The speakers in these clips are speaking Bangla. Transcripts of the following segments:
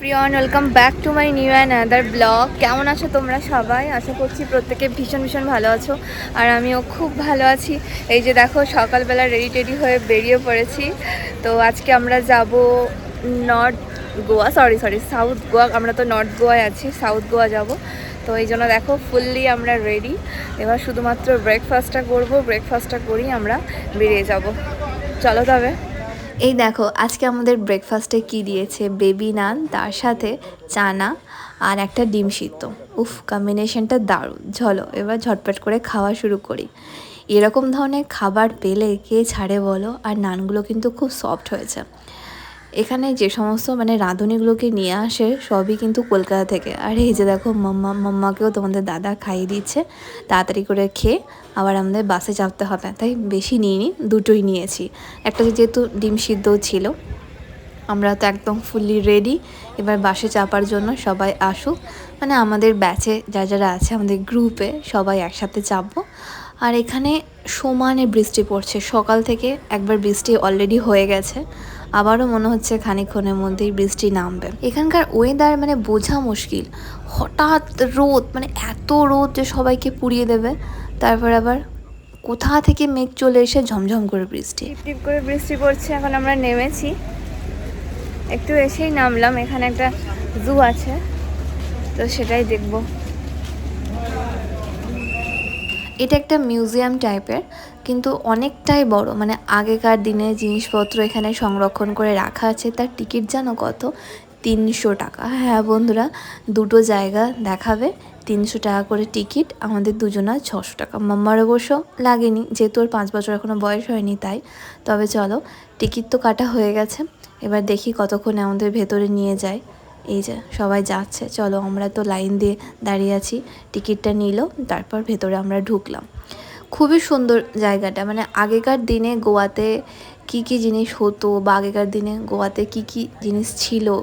Priyon welcome back to my new and other blog. কেমন আছো তোমরা সবাই? আশা করছি প্রত্যেকে ভীষণ ভীষণ ভালো আছো, আর আমিও খুব ভালো আছি। এই যে দেখো, সকালবেলা রেডি টেডি হয়ে বেরিয়ে পড়েছি। তো আজকে আমরা যাব north Goa sorry sorry south Goa. আমরা তো নর্থ গোয়ায় আছি সাউথ গোয়া যাব। তো এই জন্য দেখো ফুললি আমরা রেডি এবার শুধুমাত্র ব্রেকফাস্টটা করব ব্রেকফাস্টটা করেই আমরা বেরিয়ে যাব। চলো তবে। এই দেখো, আজকে আমাদের ব্রেকফাস্টে কি দিয়েছে? বেবি নান তার সাথে চানা আর একটা ডিম সিদ্ধ। উফ কম্বিনেশনটা দারুণ। ঝলো এবার ঝটপট করে খাওয়া শুরু করি। এরকম ধরনের খাবার পেলে কে ছাড়ে বলো? আর নানগুলো কিন্তু খুব সফট হয়েছে। এখানে যে সমস্ত মানে রাঁধুনিগুলোকে নিয়ে আসে, সবই কিন্তু কলকাতা থেকে। আর এই যে দেখো, মাম্মা, মাম্মাকেও তোমাদের দাদা খাইয়ে দিচ্ছে। তাড়াতাড়ি করে খেয়ে আবার আমাদের বাসে চাপতে হবে। তাই বেশি নিইনি দুটোই নিয়েছি। একটা যেহেতু ডিম সিদ্ধ ছিল, আমরা তো একদম ফুললি রেডি এবার বাসে চাপার জন্য সবাই আসুক। মানে আমাদের ব্যাচে যা যারা আছে, আমাদের গ্রুপে সবাই একসাথে চাপবো। আর এখানে সমানে বৃষ্টি পড়ছে। সকাল থেকে একবার বৃষ্টি অলরেডি হয়ে গেছে। আবারও মনে হচ্ছে খানিকক্ষণের মধ্যেই বৃষ্টি নামবে। এখানকার ওয়েদার মানে বোঝা মুশকিল। হঠাৎ রোদ মানে এত রোদ যে সবাইকে পুড়িয়ে দেবে। তারপর আবার কোথা থেকে মেঘ চলে এসে ঝমঝম করে বৃষ্টি। টিপ করে বৃষ্টি পড়ছে এখন আমরা নেমেছি। একটু এসেই নামলাম এখানে একটা জু আছে তো সেটাই দেখব। এটা একটা মিউজিয়াম টাইপের কিন্তু অনেকটাই বড়। মানে আগেকার দিনে জিনিসপত্র এখানে সংরক্ষণ করে রাখা আছে, তার টিকিট জানো কত? তিনশো টাকা। হ্যাঁ বন্ধুরা, দুটো জায়গা দেখাবে। তিনশো টাকা করে টিকিট, আমাদের দুজনা ছশো টাকা। মাম্মার অবশ্য লাগেনি। যেহেতু ওর পাঁচ বছর এখনও বয়স হয়নি তাই। তবে চলো, টিকিট তো কাটা হয়ে গেছে। এবার দেখি কতক্ষণে আমাদের ভেতরে নিয়ে যায়। এই যে, সবাই যাচ্ছে। চলো, আমরা তো লাইন দিয়ে দাঁড়িয়ে আছি। টিকিটটা নিল, তারপর ভেতরে আমরা ঢুকলাম। খুবই সুন্দর জায়গাটা। মানে আগেকার দিনে গোয়াতে কি কি জিনিস হতো বা আগেকার দিনে গোয়াতে কি কি জিনিস ছিল?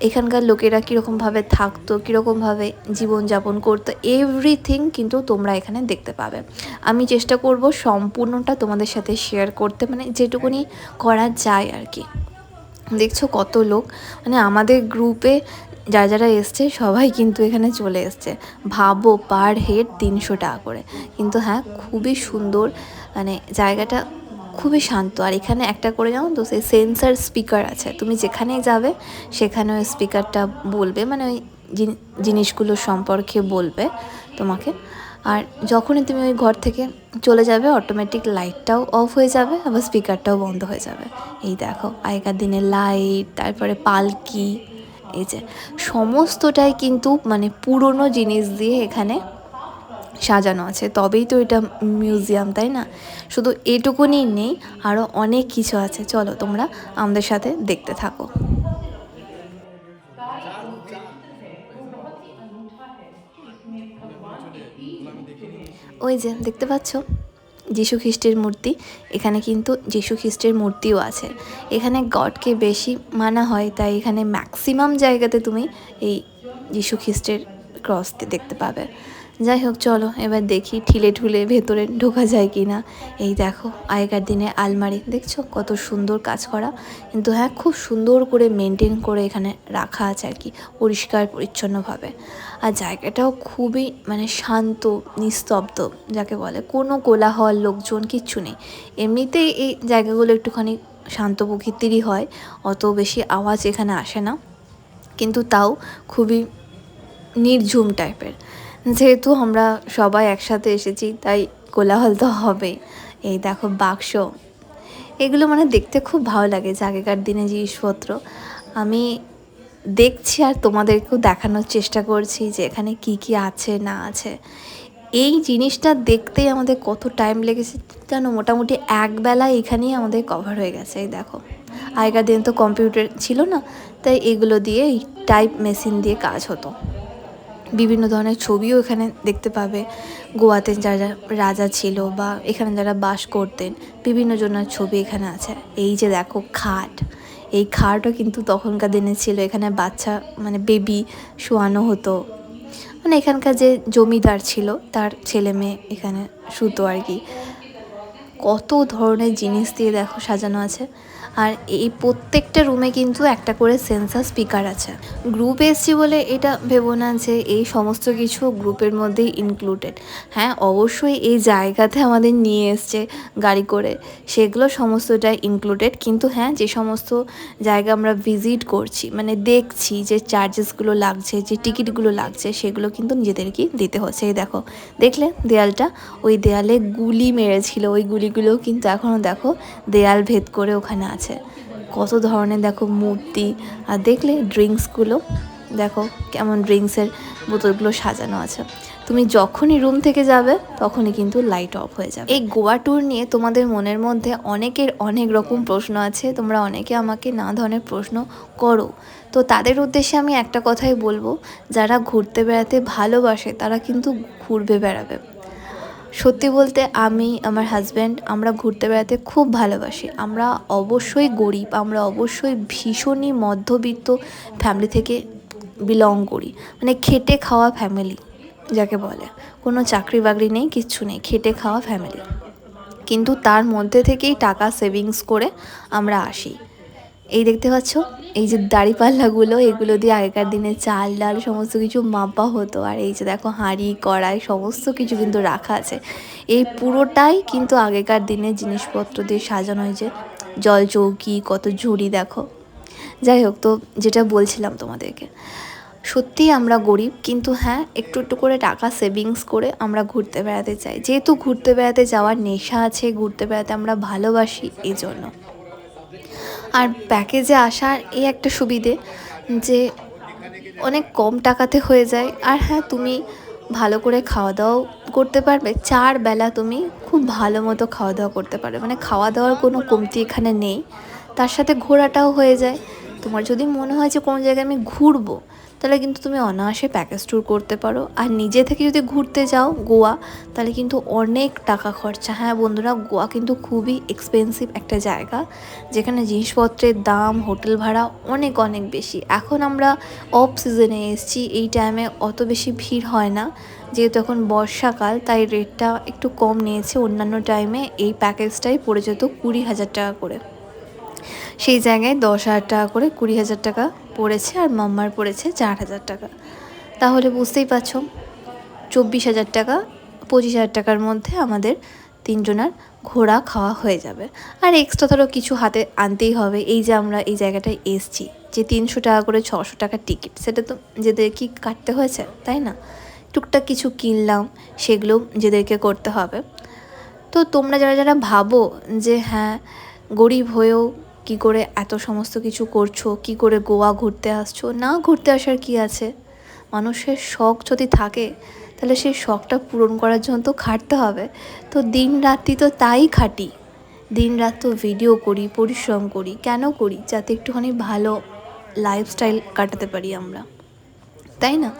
এখানকার লোকেরা কীরকমভাবে থাকতো, কীরকমভাবে জীবনযাপন করতো এভরিথিং কিন্তু তোমরা এখানে দেখতে পাবে। আমি চেষ্টা করব সম্পূর্ণটা তোমাদের সাথে শেয়ার করতে মানে যেটুকুনি করা যায় আর কি। দেখছ কত লোক? মানে আমাদের গ্রুপে যারা যারা এসছে, সবাই কিন্তু এখানে চলে এসছে। ভাবো পার হেড তিনশো টাকা করে। কিন্তু হ্যাঁ খুবই সুন্দর মানে জায়গাটা খুবই শান্ত। আর এখানে একটা করে জানো তো, সেই সেন্সার স্পিকার আছে। তুমি যেখানেই যাবে সেখানে ওই স্পিকারটা বলবে মানে ওই জিন- জিনিসগুলো সম্পর্কে বলবে তোমাকে। আর যখনই তুমি ওই ঘর থেকে চলে যাবে অটোমেটিক লাইটটাও অফ হয়ে যাবে, আবার স্পিকারটাও বন্ধ হয়ে যাবে। এই দেখো, আগেকার দিনে লাইট তারপরে পালকি এই যে সমস্তটাই কিন্তু মানে পুরনো জিনিস দিয়ে এখানে সাজানো আছে। তবেই তো এটা মিউজিয়াম, তাই না? শুধু এটুকুনি নেই আরও অনেক কিছু আছে। চলো তোমরা আমাদের সাথে দেখতে থাকো। ওই যে দেখতে পাচ্ছ? যীশু খ্রিস্টের মূর্তি, এখানে কিন্তু যীশু খ্রিস্টের মূর্তিও আছে। এখানে গডকে বেশি মানা হয়, তাই এখানে ম্যাক্সিমাম জায়গাতে তুমি এই যীশু খ্রিস্টের ক্রস দেখতে পাবে। যাই হোক, চলো এবার দেখি ঠিলে ঠুলে ভেতরে ঢোকা যায় কি না এই দেখো, আগেকার দিনে আলমারি, দেখছ? কত সুন্দর কাজ করা। কিন্তু হ্যাঁ খুব সুন্দর করে মেনটেন করে এখানে রাখা আছে আর কি, পরিষ্কার, পরিচ্ছন্নভাবে। আর জায়গাটাও খুবই মানে শান্ত, নিস্তব্ধ যাকে বলে। কোনো কোলাহল, লোকজন কিচ্ছু নেই। এমনিতেই এই জায়গাগুলো একটুখানি শান্ত প্রকৃতিরই হয়, অত বেশি আওয়াজ এখানে আসে না। কিন্তু তাও খুবই নির্ঝুম টাইপের। যেহেতু আমরা সবাই একসাথে এসেছি, তাই কোলাহল তো হবেই। এই দেখো বাক্স। এগুলো মানে দেখতে খুব ভালো লাগে, যে আগেকার দিনে জিনিসপত্র। আমি দেখছি আর তোমাদেরকেও দেখানোর চেষ্টা করছি যে এখানে কি কি আছে, না আছে। এই জিনিসটা দেখতেই আমাদের কত টাইম লেগেছে জানো মোটামুটি একবেলা এখানেই আমাদের কভার হয়ে গেছে, এই দেখো। আগেকার দিন তো কম্পিউটার ছিল না, তাই এগুলো দিয়ে টাইপ মেশিন দিয়ে কাজ হতো। বিভিন্ন ধরনের ছবিও এখানে দেখতে পাবে। গোয়াতে যারা রাজা ছিল বা এখানে যারা বাস করতেন, বিভিন্ন জনের ছবি এখানে আছে। এই যে দেখো, খাট। এই খাটও কিন্তু তখনকার দিনে ছিল। এখানে বাচ্চা মানে বেবি শোয়ানো হতো। মানে এখানকার যে জমিদার ছিল, তার ছেলে মেয়ে এখানে শুতো আর কি। কত ধরনের জিনিস দিয়ে দেখো সাজানো আছে। আর এই প্রত্যেকটা রুমে কিন্তু একটা করে সেন্সার স্পিকার আছে। গ্রুপ এসছি বলে এটা ভেবো না যে এই সমস্ত কিছু গ্রুপের মধ্যেই ইনক্লুডেড হ্যাঁ অবশ্যই এই জায়গাতে আমাদের নিয়ে এসছে গাড়ি করে, সেগুলো সমস্তটাই ইনক্লুডেড কিন্তু হ্যাঁ যে সমস্ত জায়গা আমরা ভিজিট করছি মানে দেখছি যে চার্জেসগুলো লাগছে, যে টিকিটগুলো লাগছে, সেগুলো কিন্তু নিজেদেরকেই দিতে হচ্ছে। এই দেখো, দেখলে দেয়ালটা? ওই দেয়ালে গুলি মেরেছিল, ওই গুলিগুলো কিন্তু এখনও দেখো দেয়াল ভেদ করে ওখানে আছে। কত ধরনের দেখো মূর্তি। আর দেখলে ড্রিঙ্কসগুলো, দেখো কেমন ড্রিঙ্কসের বোতলগুলো সাজানো আছে। তুমি যখনই রুম থেকে যাবে, তখনই কিন্তু লাইট অফ হয়ে যাবে। এই গোয়া ট্যুর নিয়ে তোমাদের মনের মধ্যে অনেকের অনেক রকম প্রশ্ন আছে। তোমরা অনেকে আমাকে নানা ধরনের প্রশ্ন করো। তো তাদের উদ্দেশ্যে আমি একটা কথাই বলব, যারা ঘুরতে বেড়াতে ভালোবাসে, তারা কিন্তু ঘুরবে বেড়াবে। সত্যি বলতে আমি, আমার হাজব্যান্ড আমরা ঘুরতে বেড়াতে খুব ভালোবাসি। আমরা অবশ্যই গরিব, আমরা অবশ্যই ভীষণই মধ্যবিত্ত ফ্যামিলি থেকে বিলং করি। মানে খেটে খাওয়া ফ্যামিলি যাকে বলে। কোনো চাকরি বাকরি নেই, কিচ্ছু নেই, খেটে খাওয়া ফ্যামিলি কিন্তু তার মধ্যে থেকেই টাকা সেভিংস করে আমরা আসি। এই দেখতে পাচ্ছ? এই যে দাড়িপাল্লাগুলো এগুলো দিয়ে আগেকার দিনে চাল, ডাল, সমস্ত কিছু মাপা হতো। আর এই যে দেখো, হাঁড়ি, কড়াই, সমস্ত কিছু কিন্তু রাখা আছে। এই পুরোটাই কিন্তু আগেকার দিনে জিনিসপত্র দিয়ে সাজানো হয়েছে। জল চৌকি, কত ঝুড়ি, দেখো। যাই হোক, তো যেটা বলছিলাম তোমাদেরকে, সত্যি আমরা গরিব, কিন্তু হ্যাঁ একটু একটু করে টাকা সেভিংস করে আমরা ঘুরতে বেড়াতে চাই। যেহেতু ঘুরতে বেড়াতে যাওয়ার নেশা আছে, ঘুরতে বেড়াতে আমরা ভালোবাসি এই জন্য আর প্যাকেজে আসার এই একটা সুবিধে যে অনেক কম টাকাতে হয়ে যায়। আর হ্যাঁ তুমি ভালো করে খাওয়া দাওয়াও করতে পারবে। চার বেলা তুমি খুব ভালো মতো খাওয়া দাওয়া করতে পারবে। মানে খাওয়া দাওয়ার কোনো কমতি এখানে নেই। তার সাথে ঘোরাটাও হয়ে যায়। তোমার যদি মনে হয় যে কোনো জায়গায় আমি ঘুরবো তাহলে কিন্তু তুমি অনায়াসে প্যাকেজ ট্যুর করতে পারো। আর নিজে থেকে যদি ঘুরতে যাও গোয়া, তাহলে কিন্তু অনেক টাকা খরচা। হ্যাঁ বন্ধুরা, গোয়া কিন্তু খুবই এক্সপেন্সিভ একটা জায়গা, যেখানে জিনিসপত্রের দাম, হোটেল ভাড়া অনেক অনেক বেশি। এখন আমরা অফ সিজনে এসেছি, এই টাইমে অত বেশি ভিড় হয় না। যেহেতু এখন বর্ষাকাল, তাই রেটটা একটু কম নিয়েছে। অন্যান্য টাইমে এই প্যাকেজটাই পড়ে যেত কুড়ি হাজার টাকা করে। সেই জায়গায় দশ হাজার টাকা করে কুড়ি হাজার টাকা পড়েছে আর মাম্মার পড়েছে চার হাজার টাকা। তাহলে বুঝতেই পারছ, চব্বিশ হাজার টাকা, পঁচিশ হাজার টাকার মধ্যে আমাদের তিনজনার ঘোরা খাওয়া হয়ে যাবে। আর এক্সট্রা ধরো কিছু হাতে আনতেই হবে। এই যে আমরা এই জায়গাটায় এসছি, যে তিনশো টাকা করে ছশো টাকার টিকিট সেটা তো যেদের কি কাটতে হয়েছে, তাই না? টুকটাক কিছু কিনলাম, সেগুলো যেদেরকে করতে হবে। তো তোমরা যারা যারা ভাবো যে হ্যাঁ গরিব হয়েও কি করে এত সমস্ত কিছু করছ? কি করে গোয়া ঘুরতে আসছো? না ঘুরতে আসার কি আছে? মানুষের শখ যদি থাকে, তাহলে সেই শখটা পূরণ করার জন্য তো খাটতে হবে। তো দিন রাত্রি তো তাই খাটি। দিন রাত তো ভিডিও করি, পরিশ্রম করি। কেন করি? যাতে একটুখানি ভালো লাইফস্টাইল কাটাতে পারি আমরা। তাই না?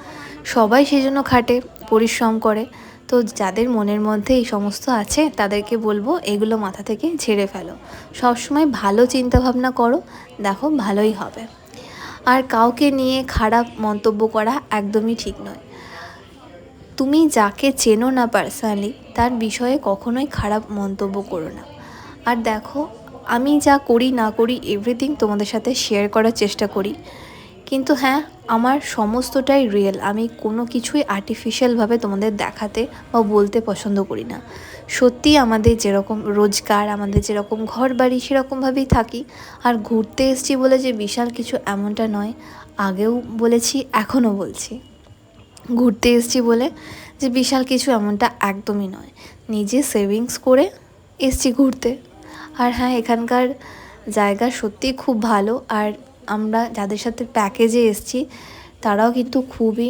সবাই সেই জন্য খাটে, পরিশ্রম করে। তো যাদের মনের মধ্যে এই সমস্ত আছে, তাদেরকে বলব এগুলো মাথা থেকে ঝেড়ে ফেলো। সবসময় ভালো চিন্তা ভাবনা করো, দেখো ভালোই হবে। আর কাউকে নিয়ে খারাপ মন্তব্য করা একদমই ঠিক নয়। তুমি যাকে চেনো না পার্সোনালি তার বিষয়ে কখনোই খারাপ মন্তব্য করো না। আর দেখো, আমি যা করি না করি এভরিথিং তোমাদের সাথে শেয়ার করার চেষ্টা করি। কিন্তু হ্যাঁ আমার সমস্তটাই রিয়েল আমি কোনো কিছুই আর্টিফিশিয়ালভাবে তোমাদের দেখাতে বা বলতে পছন্দ করি না। সত্যি আমাদের যেরকম রোজগার, আমাদের যেরকম ঘর বাড়ি সেরকমভাবেই থাকি। আর ঘুরতে এসছি বলে যে বিশাল কিছু এমনটা নয়, আগেও বলেছি, এখনও বলছি। ঘুরতে এসছি বলে যে বিশাল কিছু এমনটা একদমই নয়। নিজে সেভিংস করে এসছি ঘুরতে। আর হ্যাঁ এখানকার জায়গা সত্যিই খুব ভালো। আর আমরা যাদের সাথে প্যাকেজে এসছি, তারাও কিন্তু খুবই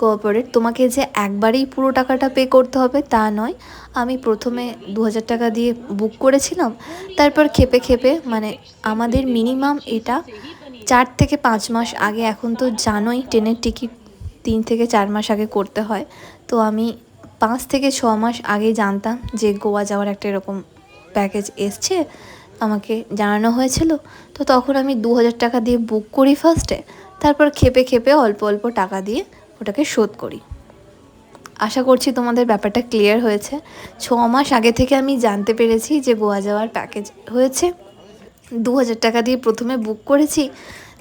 কোঅপারেট তোমাকে যে একবারেই পুরো টাকাটা পে করতে হবে তা নয়। আমি প্রথমে দু হাজার টাকা দিয়ে বুক করেছিলাম, তারপর খেপে খেপে মানে আমাদের মিনিমাম এটা চার থেকে পাঁচ মাস আগে, এখন তো জানোই ট্রেনের টিকিট তিন থেকে চার মাস আগে করতে হয়। তো আমি পাঁচ থেকে ছ মাস আগেই জানতাম যে গোয়া যাওয়ার একটা এরকম প্যাকেজ এসছে। আমাকে জানানো হয়েছিল, তো তখন আমি দু হাজার টাকা দিয়ে বুক করি ফার্স্টে তারপর খেপে খেপে অল্প অল্প টাকা দিয়ে ওটাকে শোধ করি। আশা করছি তোমাদের ব্যাপারটা ক্লিয়ার হয়েছে। ছ মাস আগে থেকে আমি জানতে পেরেছি যে গোয়া যাওয়ার প্যাকেজ হয়েছে। দু হাজার টাকা দিয়ে প্রথমে বুক করেছি,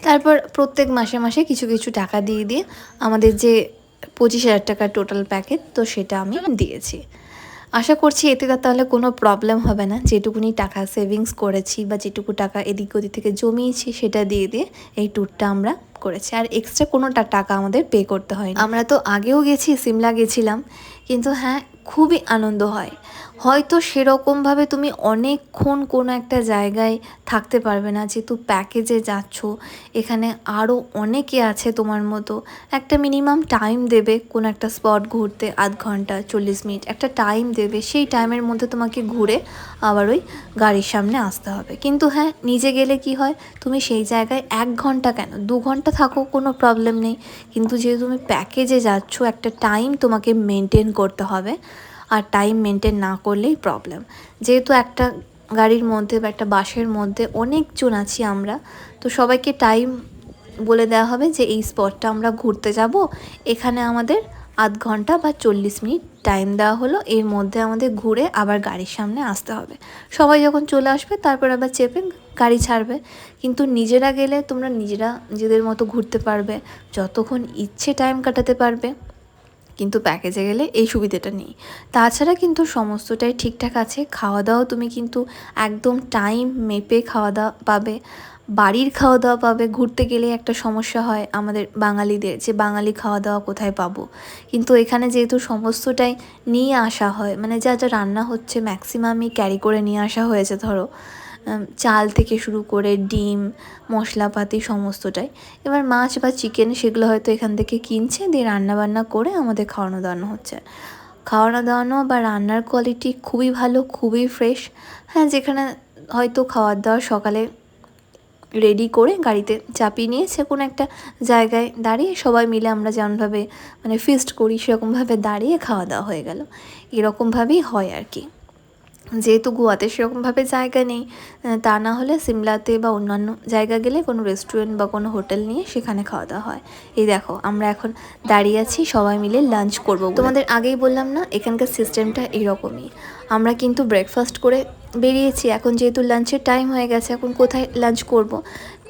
তারপর প্রত্যেক মাসে মাসে কিছু কিছু টাকা দিয়ে দিয়ে আমাদের যে পঁচিশ হাজার টাকার টোটাল প্যাকেজ তো সেটা আমি দিয়েছি। আশা করছি এতে তাহলে কোনো প্রবলেম হবে না। যেটুকুনি টাকা সেভিংস করেছি বা যেটুকু টাকা এদিক ওদিক থেকে জমিয়েছি সেটা দিয়ে দিয়ে এই ট্যুরটা আমরা করেছি। আর এক্সট্রা কোনোটা টাকা আমাদের পে করতে হয় আমরা তো আগেও গেছি সিমলা গেছিলাম। কিন্তু হ্যাঁ খুবই আনন্দ হয়। হয়তো সেরকমভাবে তুমি অনেকক্ষণ কোনো একটা জায়গায় থাকতে পারবে না, যেহেতু প্যাকেজে যাচ্ছ, এখানে আরও অনেকে আছে তোমার মতো। একটা মিনিমাম টাইম দেবে কোনো একটা স্পট ঘুরতে, আধ ঘণ্টা, চল্লিশ মিনিট, একটা টাইম দেবে, সেই টাইমের মধ্যে তোমাকে ঘুরে আবার ওই গাড়ির সামনে আসতে হবে। কিন্তু হ্যাঁ নিজে গেলে কি হয়, তুমি সেই জায়গায় এক ঘণ্টা কেন? দু ঘণ্টা থাকো, কোনো প্রবলেম নেই। কিন্তু যেহেতু তুমি প্যাকেজে যাচ্ছ, একটা টাইম তোমাকে মেনটেন করতে হবে। আর টাইম মেনটেন না করলেই প্রবলেম যেহেতু একটা গাড়ির মধ্যে বা একটা বাসের মধ্যে অনেকজন আছি আমরা, তো সবাইকে টাইম বলে দেওয়া হবে যে এই স্পটটা আমরা ঘুরতে যাব। এখানে আমাদের আধ ঘণ্টা বা চল্লিশ মিনিট টাইম দেওয়া হলো। এর মধ্যে আমাদের ঘুরে আবার গাড়ির সামনে আসতে হবে। সবাই যখন চলে আসবে, তারপর আবার চেপে গাড়ি ছাড়বে। কিন্তু নিজেরা গেলে তোমরা নিজেরা নিজেদের মতো ঘুরতে পারবে। যতক্ষণ ইচ্ছে টাইম কাটাতে পারবে। কিন্তু প্যাকেজে গেলে এই সুবিধাটা নেই। তাছাড়া কিন্তু সমস্তটাই ঠিকঠাক আছে। খাওয়া দাওয়া তুমি কিন্তু একদম টাইম মেপে খাওয়া দাওয়া পাবে। বাড়ির খাওয়া দাওয়া পাবে। ঘুরতে গেলে একটা সমস্যা হয় আমাদের বাঙালিদের যে বাঙালি খাওয়া দাওয়া কোথায় পাবো। কিন্তু এখানে যেহেতু সমস্তটাই নিয়ে আসা হয় মানে যা যা রান্না হচ্ছে ম্যাক্সিমামই ক্যারি করে নিয়ে আসা হয়েছে ধরো। চাল থেকে শুরু করে ডিম, মশলাপাতি সমস্তটাই। এবার মাছ বা চিকেন সেগুলো হয়তো এখান থেকে কিনছে, দিয়ে রান্নাবান্না করে আমাদের খাওয়ানো দাওয়ানো হচ্ছে। খাওয়ানো দাওয়ানো বা রান্নার কোয়ালিটি খুবই ভালো, খুবই ফ্রেশ হ্যাঁ যেখানে হয়তো খাওয়ার দাওয়ার সকালে রেডি করে গাড়িতে চাপিয়ে নিয়েছে কোনো একটা জায়গায় দাঁড়িয়ে সবাই মিলে আমরা যেমনভাবে মানে ফিস্ট করি, সেরকমভাবে দাঁড়িয়ে খাওয়া দাওয়া হয়ে গেল। এরকমভাবেই হয় আর কি। যেহেতু গোয়াতে সেরকমভাবে জায়গা নেই তা না হলে সিমলাতে বা অন্যান্য জায়গা গেলে কোনো রেস্টুরেন্ট বা কোনো হোটেল নিয়ে সেখানে খাওয়া দাওয়া হয়। এই দেখো, আমরা এখন দাঁড়িয়ে আছি, সবাই মিলে লাঞ্চ করব তোমাদের আগেই বললাম না, এখানকার সিস্টেমটা এরকমই। আমরা কিন্তু ব্রেকফাস্ট করে বেরিয়েছি, এখন যেহেতু লাঞ্চের টাইম হয়ে গেছে, এখন কোথায় লাঞ্চ করব।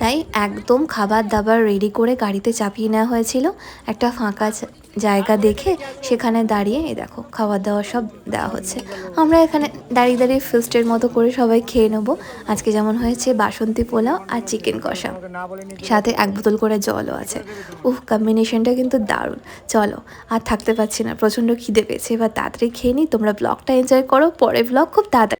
তাই একদম খাবার দাবার রেডি করে গাড়িতে চাপিয়ে নেওয়া হয়েছিল, একটা ফাঁকা জায়গা দেখে সেখানে দাঁড়িয়ে, এই দেখো খাবার দাবার সব দেওয়া হচ্ছে। আমরা এখানে দাঁড়িয়ে দাঁড়িয়ে ফিস্টের মতো করে সবাই খেয়ে নেব। আজকে যেমন হয়েছে বাসন্তী পোলাও আর চিকেন কষা। সাথে এক বোতল করে জলও আছে। উহ কম্বিনেশনটা কিন্তু দারুণ। চলো, আর থাকতে পারছি না। প্রচণ্ড খিদে পেয়েছে। এবার তাড়াতাড়ি খেয়ে নিই। তোমরা ব্লগটা এনজয় করো। পরে ব্লগ খুব তাড়াতাড়ি